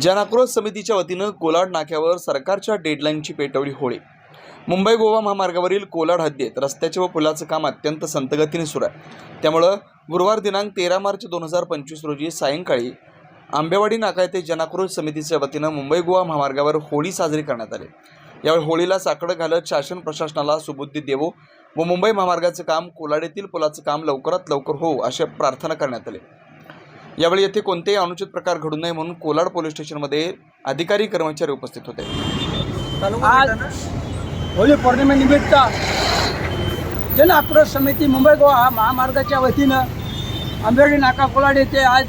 जनआक्रोश समितीच्या वतीनं कोलाड नाक्यावर सरकारच्या डेडलाईनची पेटवली होळी. मुंबई गोवा महामार्गावरील कोलाड हद्दीत रस्त्याचे व पुलाचं काम अत्यंत संतगतीने सुरू आहे. त्यामुळं गुरुवार दिनांक तेरा मार्च दोन हजार पंचवीस रोजी सायंकाळी आंबेवाडी नाका येथे जनाक्रोश समितीच्या वतीनं मुंबई गोवा महामार्गावर होळी साजरी करण्यात आली. यावेळी होळीला साकडं घालत शासन प्रशासनाला सुबुद्धी देवो व मुंबई महामार्गाचं काम कोलाड येथील पुलाचं काम लवकरात लवकर हो अशा प्रार्थना करण्यात आली. यावेळी येथे कोणतेही अनुचित प्रकार घडू नये म्हणून कोलाड पोलीस स्टेशनमध्ये अधिकारी कर्मचारी उपस्थित होते. आज होळी पौर्णिमेनिमित्त जन आक्रोश समिती मुंबई गोवा महामार्गाच्या वतीनं आंबेडी नाका कोलाड येथे आज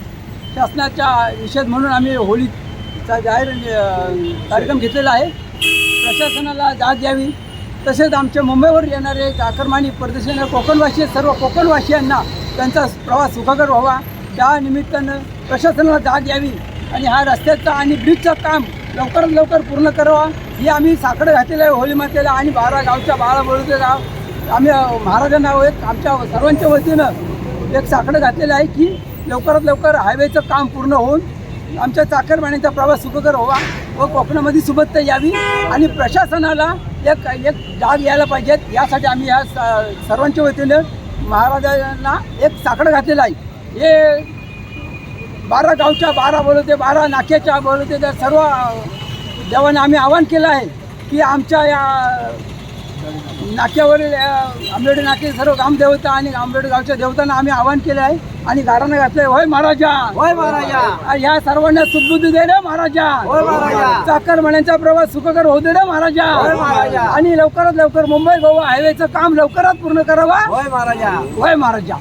शासनाच्या निषेध म्हणून आम्ही होळीचा जाहीर कार्यक्रम घेतलेला आहे. प्रशासनाला जाग द्यावी. तसेच आमच्या मुंबईवर येणारे चाकरमानी परदेशी कोकणवासी सर्व कोकणवासियांना त्यांचा प्रवास सुखकर व्हावा. त्या निमित्तानं प्रशासनाला जाग यावी आणि हा रस्त्याचा आणि ब्रिजचं काम लवकरात लवकर पूर्ण करावा. ही आम्ही साकडं घातलेलं आहे होळी मातेला आणि बारा गावच्या बारा बळूचे गाव. आम्ही महाराजांना एक आमच्या सर्वांच्या वतीनं एक साखडं घातलेलं आहे की लवकरात लवकर हायवेचं काम पूर्ण होऊन आमच्या चाकरमान्यांचा प्रवास सुखकर व्हावा व कोकणामध्ये सुबत्ता यावी आणि प्रशासनाला एक एक जाग यायला पाहिजेत. यासाठी आम्ही या स- सर्वांच्या वतीनं महाराजांना एक साखडं घातलेलं आहे. हे बारा गावच्या बारा बोलवते बारा नाक्याच्या बोलवते त्या सर्व देवांना आम्ही आवाहन केलं आहे की आमच्या या नाक्यावरील आंबेडी नाके सर्व ग्रामदेवता आणि आंबेडी गावच्या देवतांना आम्ही आवाहन केलं आहे आणि गारानं घातलंय. होय महाराजा. होय महाराजा. ह्या सर्वांना सुदबुद्धी दे रे महाराजा. होय महाराजा. चाकर म्हणण्याचा प्रवास सुखकर होऊ दे रे महाराजा. होय महाराजा. आणि लवकरात लवकर मुंबई गोवा हायवेचं काम लवकरात पूर्ण करावा. होय महाराजा. होय महाराजा.